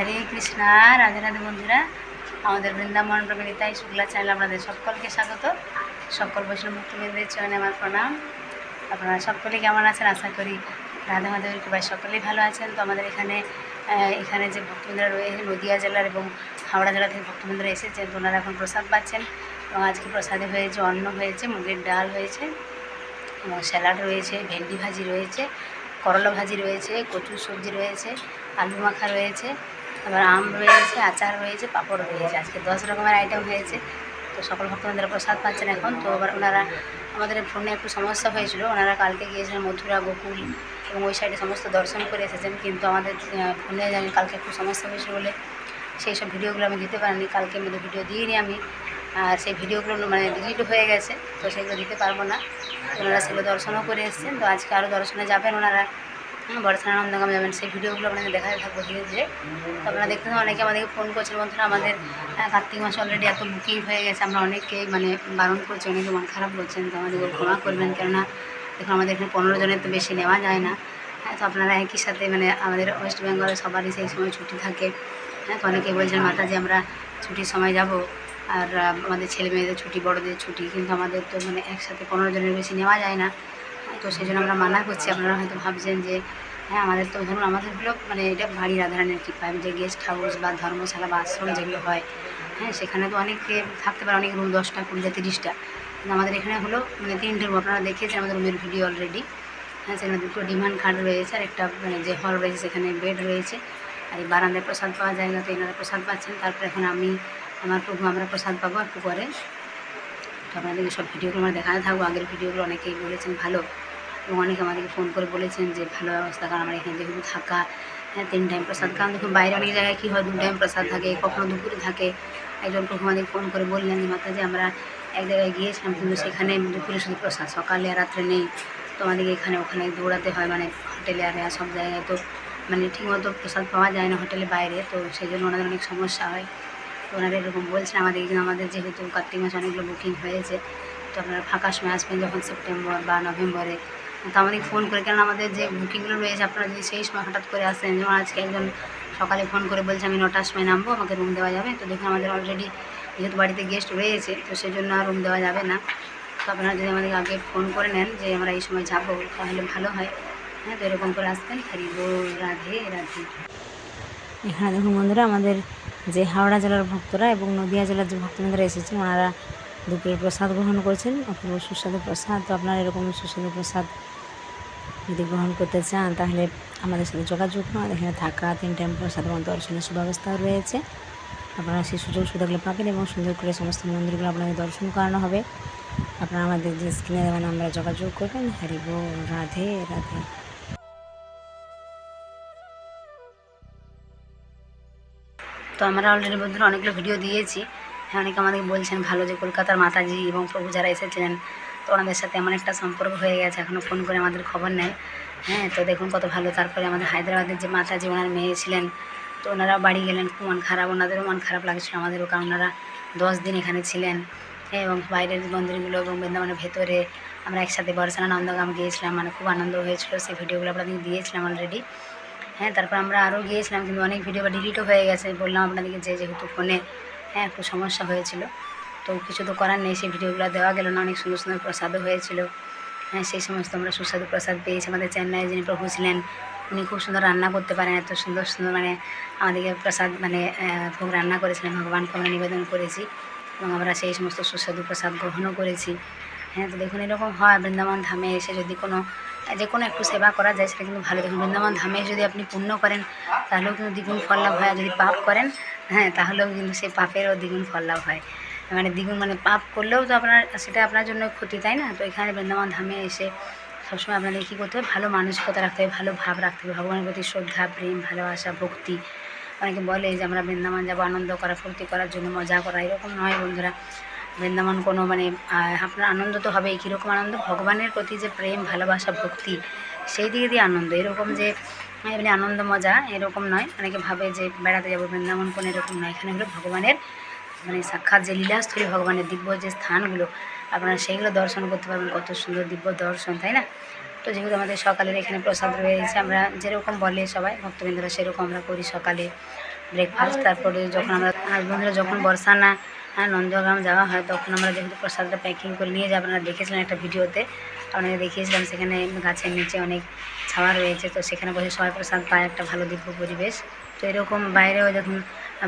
হরে কৃষ্ণা, রাধে রাধে বন্ধুরা। আমাদের বৃন্দাবন প্রমিতাই শুক্লা চ্যানেল আপনাদের সকলকে স্বাগত। সকল বৈষ্ণব ভক্তবৃন্দের চরণে আমার প্রণাম। আপনারা সকলে কেমন আছেন? আশা করি রাধা মাধবের কৃপায় সকলেই ভালো আছেন। তো আমাদের এখানে এখানে যে ভক্তবৃন্দরা রয়েছে নদিয়া জেলার এবং হাওড়া জেলা থেকে ভক্তবৃন্দরা এসেছেন, তো ওনারা এখন প্রসাদ পাচ্ছেন। এবং আজকে প্রসাদে হয়েছে অন্ন হয়েছে, মুগের ডাল হয়েছে, এবং স্যালাড রয়েছে, ভেন্ডি ভাজি রয়েছে, করলা ভাজি রয়েছে, কচুর সবজি রয়েছে, আলু মাখা রয়েছে আবার আম রয়েছে, আচার রয়েছে, পাঁপড় রয়েছে। আজকে দশ রকমের আইটেম হয়েছে। তো সকল ভক্তবৃন্দরা প্রসাদ পাচ্ছেন এখন। তো এবার ওনারা, আমাদের ফোনে একটু সমস্যা হয়েছিল। ওনারা কালকে গিয়েছিলেন মথুরা, গোকুল এবং ওই সাইডে সমস্ত দর্শন করে এসেছেন। কিন্তু আমাদের ফোনে কালকে একটু সমস্যা হয়েছিল বলে সেই সব ভিডিওগুলো আমি দিতে পারিনি। কালকে মধ্যে ভিডিও দিইনি আমি। আর সেই ভিডিওগুলো মানে ডিলিট হয়ে গেছে। তো সেগুলো দিতে পারব না। ওনারা সেগুলো দর্শনও করে এসেছেন। তো আজকে আরও দর্শনে যাবেন ওনারা। বর্ষানন্দগামে যাবেন সেই ভিডিওগুলো আপনাদের দেখাতে থাকব ধীরে ধীরে। তো আপনারা দেখতে অনেকে আমাদেরকে ফোন করছেন বন্ধুরা আমাদের কার্তিক মাসে অলরেডি এত বুকিং হয়ে গেছে আমরা অনেকেই মানে বারণ করছি অনেকে মন খারাপ করছেন তো আমাদের ক্ষমা করবেন কেননা দেখুন আমাদের এখানে পনেরো জনের তো বেশি নেওয়া যায় না। হ্যাঁ তো আপনারা একই সাথে মানে আমাদের ওয়েস্ট বেঙ্গলে সবারই সেই সময় ছুটি থাকে। হ্যাঁ তো অনেকে বলছেন মাতাজি আমরা ছুটির সময় যাব। আর আমাদের ছেলে মেয়েদের ছুটি বড়দের ছুটি কিন্তু আমাদের তো মানে একসাথে পনেরো জনের বেশি নেওয়া যায় না। হ্যাঁ, তো সেই জন্য আমরা মানা করছি। আপনারা হয়তো ভাবছেন যে হ্যাঁ আমাদের তো ধরুন আমাদের হলো মানে এটা বাড়ি রাধারানের কৃপা যে গেস্ট হাউস বা ধর্মশালা বা আশ্রম যেগুলো হয় হ্যাঁ সেখানে তো অনেকে থাকতে পারে, অনেক রুম দশটা কুড়িটা তিরিশটা কিন্তু আমাদের এখানে হলো মানে তিনটে রুম আপনারা দেখেছেন আমাদের রুমের ভিডিও অলরেডি হ্যাঁ সেখানে দুটো ডিমান্ড খাট রয়েছে আর একটা মানে যে হল রয়েছে, সেখানে বেড রয়েছে। আর এই বারান্দায় প্রসাদ পাওয়া যায় না, তো এনারা প্রসাদ পাচ্ছেন। তারপরে এখন আমি, আমার প্রভু, আমরা প্রসাদ পাবো একটু পরে তো আপনাদেরকে সব ভিডিওগুলো আমরা দেখাতে থাকব। আগের ভিডিওগুলো অনেকেই বলেছেন ভালো। এবং অনেকে আমাদেরকে ফোন করে বলেছেন যে, ভালো ব্যবস্থা, কারণ আমার এখানে যেহেতু থাকা হ্যাঁ তিন টাইম প্রসাদ, কারণ দেখুন বাইরে অনেক জায়গায় কী হয়, দু টাইম প্রসাদ থাকে, কখনো দুপুরে থাকে। একজন প্রভু আমাদের ফোন করে বললেন যে, মাতাজি, আমরা এক জায়গায় গিয়েছিলাম, কিন্তু সেখানে দুপুরে শুধু প্রসাদ, সকালে আর রাত্রে নেই। তো আমাদেরকে এখানে ওখানে দৌড়াতে হয় মানে হোটেলে আর সব জায়গায়। তো মানে ঠিকমতো প্রসাদ পাওয়া যায় না হোটেলে বাইরে, তো সেই জন্য ওনাদের অনেক সমস্যা হয়। তো ওনারা এরকম বলছেন, আমাদের আমাদের যেহেতু কার্তিক মাসে অনেকগুলো বুকিং হয়েছে, তো আপনারা ফাঁকা সময় আসবেন যখন সেপ্টেম্বর বা নভেম্বরে তো আমাদের ফোন করে কেন আমাদের যে বুকিংগুলো রয়েছে, আপনারা যদি সেই সময় হঠাৎ করে আসেন, যেমন আজকে একজন সকালে ফোন করে বলছে, আমি নটার সময় নামবো, আমাকে রুম দেওয়া যাবে। তো দেখুন, আমাদের অলরেডি যেহেতু বাড়িতে গেস্ট রয়েছে, তো সেই জন্য আর রুম দেওয়া যাবে না। তো আপনারা যদি আমাদেরকে আগে ফোন করে নেন যে, আমরা এই সময় যাব, তাহলে ভালো হয়। হ্যাঁ তো এরকম করে আসবেন। হরি বল, রাধে রাধে। এখানে দেখুন বন্ধুরা, আমাদের যে হাওড়া জেলার ভক্তরা এবং নদীয়া জেলার যে ভক্তবৃন্দরা এসেছেন, ওনারা দুপুরের প্রসাদ গ্রহণ করেছেন, অপূর্ব সুস্বাদু প্রসাদ। তো আপনারা এরকম সুস্বাদু প্রসাদ যদি গ্রহণ করতে চান, তাহলে আমাদের সাথে যোগাযোগ করুন। এখানে থাকা তিন টাইম প্রসাদ এবং দর্শনের সুব্যবস্থাও রয়েছে। আপনারা সেই সুযোগ সুবিধাগুলো পাবেন এবং সুন্দর করে সমস্ত মন্দিরগুলো আপনাদের দর্শন করানো হবে। আপনারা আমাদের যে স্ক্রিনে দেওয়া নাম্বারে যোগাযোগ করবেন। হরি বল রাধে রাধে। তো আমরা অলরেডি বন্ধুরা অনেকগুলো ভিডিও দিয়েছি। অনেকে আমাদেরকে বলছেন ভালো যে কলকাতার মাতাজি এবং প্রভু যারা এসেছিলেন তো ওনাদের সাথে এমন একটা সম্পর্ক হয়ে গেছে এখনও ফোন করে আমাদের খবর নেন হ্যাঁ তো দেখুন কত ভালো। তারপরে আমাদের হায়দ্রাবাদের যে মাতাজি ওনার মেয়ে ছিলেন তো ওনারাও বাড়ি গেলেন খুব মন খারাপ ওনাদেরও মন খারাপ লাগছিল আমাদেরও কারণ ওনারা দশ দিন এখানে ছিলেন হ্যাঁ, এবং বাইরের মন্দিরগুলো এবং বৃন্দাবনের ভেতরে আমরা একসাথে বর্ষানা নন্দগাম গিয়েছিলাম মানে খুব আনন্দ হয়েছিল সেই ভিডিওগুলো আপনাদেরকে দিয়েছিলাম অলরেডি হ্যাঁ তারপর আমরা আরও গিয়েছিলাম কিন্তু অনেক ভিডিও বা ডিলিটও হয়ে গেছে। বললাম আপনাদেরকে যে যেহেতু ফোনে হ্যাঁ একটু সমস্যা হয়েছিল। তো কিছু তো করার নেই, সেই ভিডিওগুলো দেওয়া গেল না, অনেক সুন্দর সুন্দর প্রসাদও হয়েছিল। হ্যাঁ সেই সমস্ত আমরা সুস্বাদু প্রসাদ পেয়েছি। আমাদের চেন্নাই যিনি প্রভু ছিলেন, উনি খুব সুন্দর রান্না করতে পারেন, এত সুন্দর সুন্দর মানে আমাদেরকে প্রসাদ মানে ভোগ রান্না করেছিলেন, ভগবানকে আমরা নিবেদন করেছি। এবং আমরা সেই সমস্ত সুস্বাদু প্রসাদ গ্রহণও করেছি। হ্যাঁ তো দেখুন, এরকম হয়। বৃন্দাবন ধামে এসে যদি কোনো, যে কোনো একটু সেবা করা যায়, সেটা কিন্তু ভালো। দেখুন, বৃন্দাবন ধামে যদি আপনি পুণ্য করেন, তাহলেও কিন্তু দ্বিগুণ ফল লাভ হয়। যদি পাপ করেন হ্যাঁ তাহলেও কিন্তু সেই পাপেরও দ্বিগুণ ফল লাভ হয়। মানে দ্বিগুণ মানে পাপ করলেও তো আপনার, সেটা আপনার জন্য ক্ষতি, তাই না? তো এখানে বৃন্দাবন ধামে এসে সবসময় আপনাদের কী করতে হবে? ভালো মানসিকতা রাখতে হবে, ভালো ভাব রাখতে হবে। ভগবানের প্রতি শ্রদ্ধা, প্রেম, ভালোবাসা, ভক্তি। অনেকে বলে যে আমরা বৃন্দাবন যাব, আনন্দ করা, ফুর্তি করার জন্য, মজা করা, এরকম নয় বন্ধুরা। বৃন্দাবন কোনো মানে আপনার আনন্দ তো হবেই। কীরকম আনন্দ? ভগবানের প্রতি যে প্রেম, ভালোবাসা, ভক্তি, সেই দিকে দিয়ে আনন্দ। এরকম যে, এমনি আনন্দ, মজা, এরকম নয়। অনেকে ভাবে যে, বেড়াতে যাব, বৃন্দাবন কোনো এরকম নয়। এখানে হলো ভগবানের মানে সাক্ষাৎ যে লীলাস্থলী ভগবানের দিব্য যে স্থানগুলো, আপনারা সেইগুলো দর্শন করতে পারবেন। কত সুন্দর দিব্য দর্শন, তাই না? তো যেহেতু আমাদের সকালের এখানে প্রসাদ রয়েছে, আমরা যেরকম বলে সবাই, ভক্তবৃন্দরা সেরকম আমরা করি সকালে। ব্রেকফাস্ট তারপরে যখন আমরা আর বন্ধুরা যখন বর্ষা না হ্যাঁ নন্দগ্রাম যাওয়া হয়, তখন আমরা যেহেতু প্রসাদটা প্যাকিং করে নিয়ে যাই আপনারা দেখেছিলেন একটা ভিডিওতে আপনাকে দেখিয়েছিলাম, সেখানে গাছের নিচে অনেক ছাওয়া রয়েছে, তো সেখানে বসে সবাই প্রসাদ পায়, একটা ভালো দিব্য পরিবেশ। তো এরকম বাইরেও যখন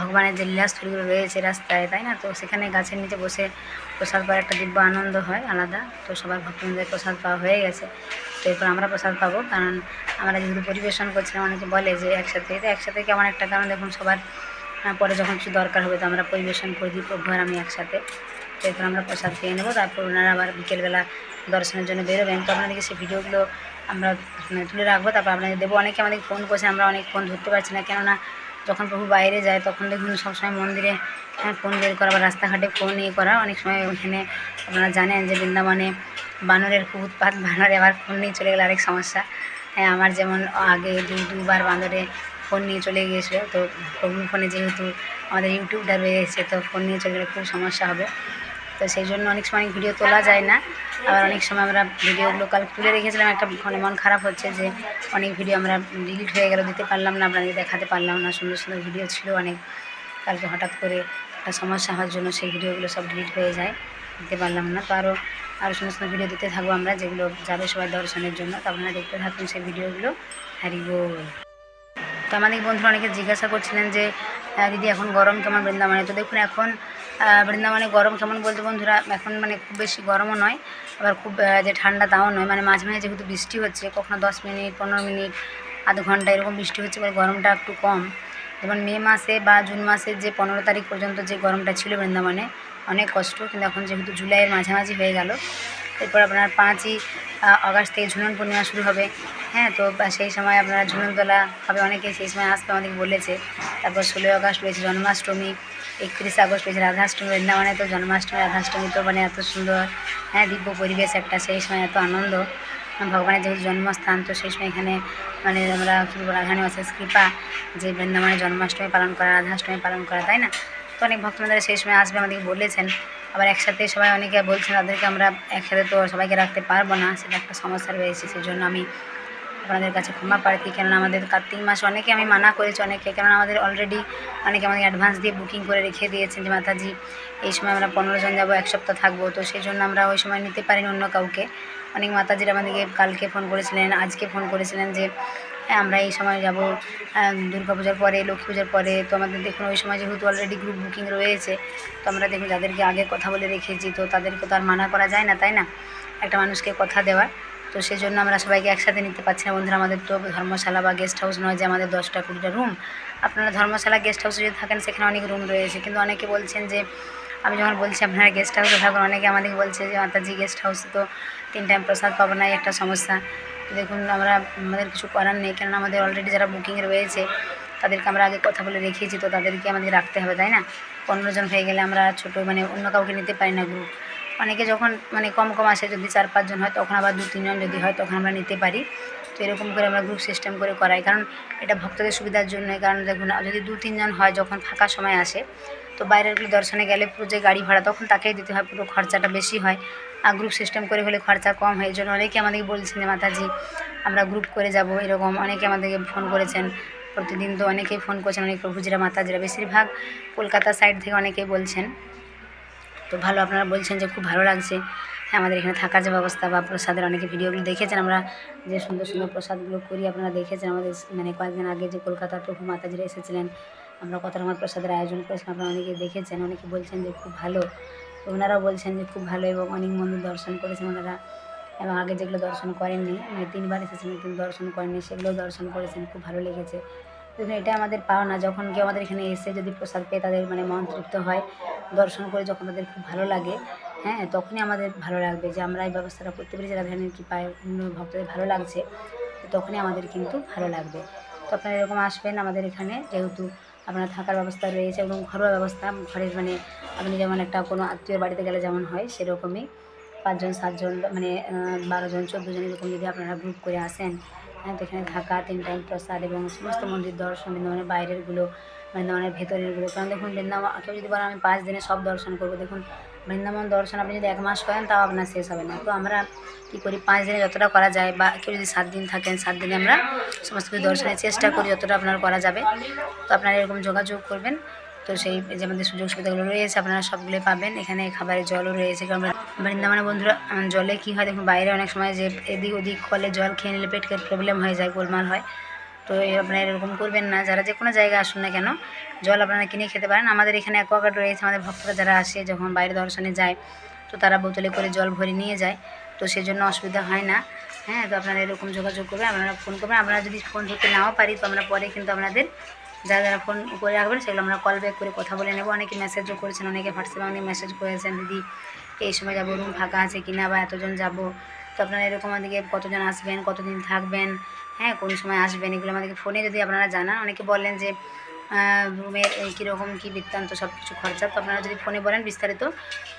ভগবানের যে লীলাস্থলগুলো রয়েছে রাস্তায়, তাই না? তো সেখানে গাছের নিচে বসে প্রসাদ পাওয়ার একটা দিব্য আনন্দ হয়, আলাদা। তো সবার ভক্তদের প্রসাদ পাওয়া হয়ে গেছে। তো এরপর আমরা প্রসাদ পাবো। কারণ আমরা যেহেতু পরিবেশন করছিলাম, অনেকে বলে যে একসাথে। তো একসাথে কেমন একটা? কারণ দেখুন, সবার পরে যখন কিছু দরকার হবে, তো আমরা পরিবেশন করে দিই, প্রভু আর আমি একসাথে। তো এরপর আমরা প্রসাদ পেয়ে নেব। তারপর ওনারা আবার বিকেলবেলা দর্শনের জন্য বেরোবেন। তো আপনাদেরকে সেই ভিডিওগুলো আমরা মানে তুলে রাখব তারপর আপনাদের দেবো। অনেকে আমাদের ফোন করছে আমরা অনেক ফোন ধরতে পারছি না। কেননা যখন প্রভু বাইরে যায় তখন দেখুন সবসময় মন্দিরে হ্যাঁ, ফোন বের করা বা রাস্তাঘাটে ফোন ইয়ে করা। অনেক সময় ওখানে আপনারা জানেন যে বৃন্দাবনে বানরের খুব উৎপাত বানরে আবার ফোন নিয়ে চলে গেলে আরেক সমস্যা। হ্যাঁ আমার যেমন আগে দু দুবার বান্দরে ফোন নিয়ে চলে গিয়েছিল তো প্রভুর ফোনে যেহেতু আমাদের ইউটিউবটা রয়েছে তো ফোন নিয়ে চলে গেলে খুব সমস্যা হবে। তো সেই জন্য অনেক সময় ভিডিও তোলা যায় না। আবার অনেক সময় আমরা ভিডিওগুলো কাল তুলে রেখেছিলাম একটা মানে মন খারাপ হচ্ছে যে অনেক ভিডিও আমরা ডিলিট হয়ে গেল দিতে পারলাম না আপনাদের দেখাতে পারলাম না সুন্দর সুন্দর ভিডিও ছিল অনেক। কালকে হঠাৎ করে একটা সমস্যা হওয়ার জন্য সেই ভিডিওগুলো সব ডিলিট হয়ে যায় দিতে পারলাম না। তো আরও আরও সুন্দর সুন্দর ভিডিও দিতে থাকব আমরা যেগুলো যাবে সবাই দর্শনের জন্য। তো আপনারা দেখতে থাকুন সেই ভিডিওগুলো। বল তো আমাদের বন্ধুরা অনেকে জিজ্ঞাসা করছিলেন যে আহ, দিদি এখন গরম কেমন বৃন্দাবনে? তো দেখুন এখন বৃন্দাবনে গরম কেমন বলতে বন্ধুরা, এখন মানে খুব বেশি গরমও নয়, আবার খুব যে ঠান্ডা তাও নয় মানে মাঝে মাঝে যেহেতু বৃষ্টি হচ্ছে, কখনো দশ মিনিট, পনেরো মিনিট, আধ ঘণ্টা এরকম বৃষ্টি হচ্ছে বলে গরমটা একটু কম। যেমন মে মাসে বা জুন মাসের যে পনেরো তারিখ পর্যন্ত যে গরমটা ছিল বৃন্দাবনে, অনেক কষ্ট, কিন্তু এখন যেহেতু জুলাইয়ের মাঝামাঝি হয়ে গেল, এরপর আপনার পাঁচই আগস্ট থেকে ঝুলন পূর্ণিমা শুরু হবে। হ্যাঁ তো সেই সময় আপনারা ঝুলন তোলা হবে, অনেকে সেই সময় আসবে আমাদেরকে বলেছে। তারপর ষোলোই আগস্ট রয়েছে জন্মাষ্টমী। একত্রিশে আগস্ট রয়েছে রাধাষ্টমী, বৃন্দাবনে তো জন্মাষ্টমী, রাধাষ্টমী তো মানে এত সুন্দর হ্যাঁ দিব্য পরিবেশ একটা, সেই সময় এত আনন্দ। ভগবানের যেহেতু জন্মস্থান, তো সেই সময় এখানে মানে আমরা কী বলব রাধানী অশেষ কৃপা যে বৃন্দাবনে জন্মাষ্টমী পালন করা, রাধাষ্টমী পালন করা, তাই না? তো অনেক ভক্তরা সেই সময় আসবে আমাদেরকে বলেছেন। আবার একসাথে সবাই অনেকে বলছেন তাদেরকে আমরা একসাথে তো সবাইকে রাখতে পারব না, সেটা একটা সমস্যা রয়েছে সেই জন্য আমি আপনাদের কাছে ক্ষমা প্রার্থী। কেননা আমাদের কার্তিক মাস অনেকে আমি মানা করেছি, অনেকে কেননা আমাদের অলরেডি অনেকে আমাদের অ্যাডভান্স দিয়ে বুকিং করে রেখে দিয়েছেন যে, মাতাজি, এই সময় আমরা পনেরো জন যাব, এক সপ্তাহ থাকব। তো সেই জন্য আমরা ওই সময় নিতে পারিনি অন্য কাউকে। অনেক মাতাজিরা আমাদেরকে কালকে ফোন করেছিলেন, আজকে ফোন করেছিলেন যে হ্যাঁ আমরা এই সময় যাব দুর্গা পূজার পরে লক্ষ্মী পূজার পরে। তো আমাদের দেখুন, ওই সময় যেহেতু অলরেডি গ্রুপ বুকিং রয়েছে, তো আমরা দেখুন, যাদেরকে আগে কথা বলে রেখেছি, তো তাদেরকে তো আর মানা করা যায় না, তাই না? একটা মানুষকে কথা দেওয়ার। তো সেই জন্য আমরা সবাইকে একসাথে নিতে পারছি না। বন্ধুরা, আমাদের তো ধর্মশালা বা গেস্ট হাউস নয় যে আমাদের দশটা কুড়িটা রুম আপনারা ধর্মশালা গেস্ট হাউসে যদি থাকেন, সেখানে অনেক রুম রয়েছে। কিন্তু অনেকে বলছেন যে, আমি যখন বলছি আপনারা গেস্ট হাউসে থাকুন, অনেকে আমাদেরকে বলছে যে, মাতাজি গেস্ট হাউসে তো তিন টাইম প্রসাদ পাবো না একটা সমস্যা। দেখুন, আমরা, আমাদের কিছু করার নেই। কেননা আমাদের অলরেডি যারা বুকিং রয়েছে, তাদেরকে আমরা আগে কথা বলে রেখেছি, তো তাদেরকে আমাদের রাখতে হবে, তাই না? পনেরো জন হয়ে গেলে আমরা ছোটো মানে অন্য কাউকে নিতে পারি না গ্রুপ অনেকে যখন মানে কম কম আসে যদি চার পাঁচজন হয়, তখন আবার দু তিনজন যদি হয়, তখন আমরা নিতে পারি। তো এরকম করে আমরা গ্রুপ সিস্টেম করে করাই। কারণ এটা ভক্তদের সুবিধার জন্য কারণ দেখুন, যদি দু তিনজন হয়, যখন ফাঁকা সময় আসে, তো বাইরেরগুলো দর্শনে গেলে পুরো যে গাড়ি ভাড়া, তখন তাকেই দিতে হয়। পুরো খরচাটা বেশি হয়। আর গ্রুপ সিস্টেম করে হলে খরচা কম হয়। এই জন্য অনেকে আমাদেরকে বলছেন যে, মাতাজি, আমরা গ্রুপ করে যাব। এরকম অনেকে আমাদেরকে ফোন করেছেন। প্রতিদিন তো অনেকেই ফোন করছেন, অনেক প্রভুজিরা, মাতাজিরা। বেশিরভাগ কলকাতা সাইড থেকে অনেকেই বলছেন। তো ভালো আপনারা বলছেন যে খুব ভালো লাগছে। আমাদের এখানে থাকার যে ব্যবস্থা বা প্রসাদের অনেকে ভিডিওগুলো দেখেছেন আমরা, যে সুন্দর সুন্দর প্রসাদগুলো করি আপনারা দেখেছেন আমাদের মানে কয়েকদিন আগে যে কলকাতা প্রভু মাতাজিরা এসেছিলেন, আমরা কত রকমের প্রসাদের আয়োজন করেছিলাম আপনারা অনেকে দেখেছেন, অনেকে বলছেন যে খুব ভালো। ওনারাও বলছেন যে খুব ভালো এবং অনেক মন্দির দর্শন করেছেন ওনারা এবং আগে যেগুলো দর্শন করেননি মানে তিনবার এসেছিলেন কিন্তু দর্শন করেননি, সেগুলোও দর্শন করেছেন, খুব ভালো লেগেছে। এটা আমাদের পাওনা। যখন কেউ আমাদের এখানে এসে যদি প্রসাদ পেয়ে তাদের মানে মন তৃপ্ত হয়, দর্শন করে যখন তাদের খুব ভালো লাগে হ্যাঁ তখনই আমাদের ভালো লাগবে যে আমরা এই ব্যবস্থাটা করতে পেরেছি রাধারানীর কৃপায় ভক্তদের ভালো লাগছে তখনই আমাদের কিন্তু ভালো লাগবে। তো আপনারা এরকম আসবেন আমাদের এখানে, যেহেতু আপনার থাকার ব্যবস্থা রয়েছে এবং ঘরোয়া ব্যবস্থা, ঘরের মানে আপনি যেমন একটা কোনো আত্মীয় বাড়িতে গেলে যেমন হয়, সেরকমই পাঁচজন, সাতজন মানে বারোজন বারো জন, চোদ্দ জন এরকম যদি আপনারা গ্রুপ করে আসেন এখানে থাকা তিন টাইম প্রসাদ এবং সমস্ত মন্দির দর্শন বৃন্দাবনের বাইরেরগুলো বৃন্দাবনের ভেতরেরগুলো। কারণ দেখুন, বৃন্দাবন কেউ যদি বলেন আমি পাঁচ দিনে সব দর্শন করব, দেখুন, বৃন্দাবন দর্শন আপনি যদি এক মাস করেন, তাও আপনার শেষ হবে না। তো আমরা কী করি, পাঁচ দিনে যতটা করা যায় বা কেউ যদি সাত দিন থাকেন, সাত দিনে আমরা সমস্ত কিছু দর্শনের চেষ্টা করি, যতটা আপনার করা যাবে। তো আপনারা এরকম যোগাযোগ করবেন। তো সেই যে আমাদের সুযোগ সুবিধাগুলো রয়েছে, আপনারা সবগুলো পাবেন। এখানে খাবারের জলও রয়েছে। কারণ বৃন্দাবনে বন্ধুরা জলে কী হয় দেখুন, বাইরে অনেক সময় যে এদিক ওদিক কলে জল খেয়ে নিলে পেটকে প্রবলেম হয়ে যায়, গোলমাল হয়। তো আপনারা এরকম করবেন না। যারা যে কোনো জায়গায় আসুন না কেন, জল আপনারা কিনে খেতে পারেন। আমাদের এখানে অ্যাকোয়াগার্ড রয়েছে, আমাদের ভক্তরা যারা আসে যখন বাইরে দর্শনে যায়, তো তারা বোতলে করে জল ভরে নিয়ে যায়। তো সেজন্য অসুবিধা হয় না। হ্যাঁ তো আপনারা এরকম যোগাযোগ করবেন, আপনারা ফোন করবেন। আমরা যদি ফোন ধরতে নাও পারি, তো আমরা পরে কিন্তু আপনাদের যারা যারা ফোন করে রাখবেন সেগুলো আমরা কল ব্যাক করে কথা বলে নেব। অনেকে মেসেজও করেছেন, অনেকে হোয়াটসঅ্যাপে অনেক মেসেজ করেছেন, দিদি, এই সময় যাব রুম ফাঁকা আছে কি না বা এতজন যাব? তো আপনারা এরকম আমাদেরকে কতজন আসবেন, কতদিন থাকবেন হ্যাঁ কোন সময় আসবেন, এগুলো আমাদেরকে ফোনে যদি আপনারা জানান, অনেকে বলেন যে রুমের কীরকম কী বৃত্তান্ত সব কিছু খরচা? তো আপনারা যদি ফোনে বলেন বিস্তারিত,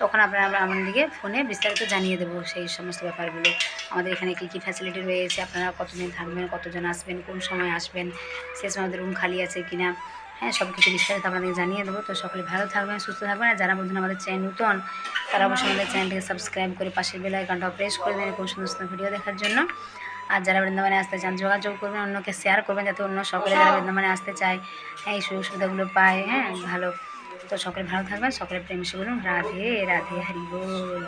তখন আপনারা আমরা আমাদেরকে ফোনে বিস্তারিত জানিয়ে দেবো সেই সমস্ত ব্যাপারগুলো। আমাদের এখানে কী কী ফ্যাসিলিটি রয়েছে? আপনারা কতদিন থাকবেন? কতজন আসবেন? কোন সময় আসবেন? সে সময় আমাদের রুম খালি আছে কি না হ্যাঁ সব কিছু বিস্তারিত আপনাদের জানিয়ে দেবো। তো সকলে ভালো থাকবেন, সুস্থ থাকবেন। আর যারা বন্ধুরা আমাদের চ্যানেল নতুন, তারা অবশ্যই আমাদের চ্যানেলটিকে সাবস্ক্রাইব করে পাশের বেলায় আইকনটাও প্রেস করে দেবেন এরকম সুন্দর সুন্দর ভিডিও দেখার জন্য। আর যারা বৃন্দাবনে আসতে চান, যোগাযোগ করবেন, অন্যকে শেয়ার করবেন যাতে অন্য সকলে যারা বৃন্দাবনে আসতে চায় হ্যাঁ এই সুযোগ সুবিধাগুলো পায় হ্যাঁ ভালো। তো সকলে ভালো থাকবেন সকলে প্রেম সে বলুন রাধে রাধে, হরি বল।